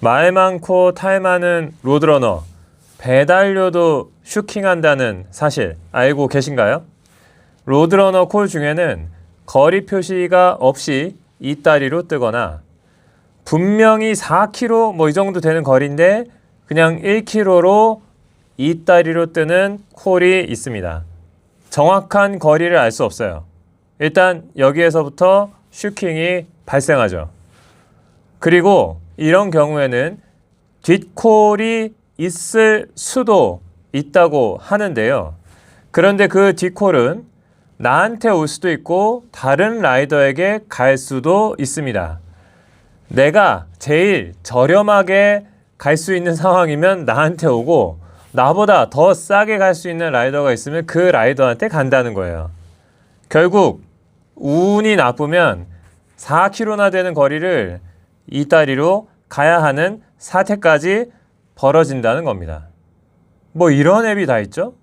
말 많고 탈 많은 로드러너 배달료도 슈킹한다는 사실 알고 계신가요? 로드러너 콜 중에는 거리 표시가 없이 이따리로 뜨거나 분명히 4km 뭐 이 정도 되는 거리인데 그냥 1km로 이따리로 뜨는 콜이 있습니다. 정확한 거리를 알 수 없어요. 일단 여기에서부터 슈킹이 발생하죠. 그리고 이런 경우에는 뒷콜이 있을 수도 있다고 하는데요. 그런데 그 뒷콜은 나한테 올 수도 있고 다른 라이더에게 갈 수도 있습니다. 내가 제일 저렴하게 갈 수 있는 상황이면 나한테 오고 나보다 더 싸게 갈 수 있는 라이더가 있으면 그 라이더한테 간다는 거예요. 결국 운이 나쁘면 4km나 되는 거리를 이따리로 가야 하는 사태까지 벌어진다는 겁니다. 뭐 이런 앱이 다 있죠?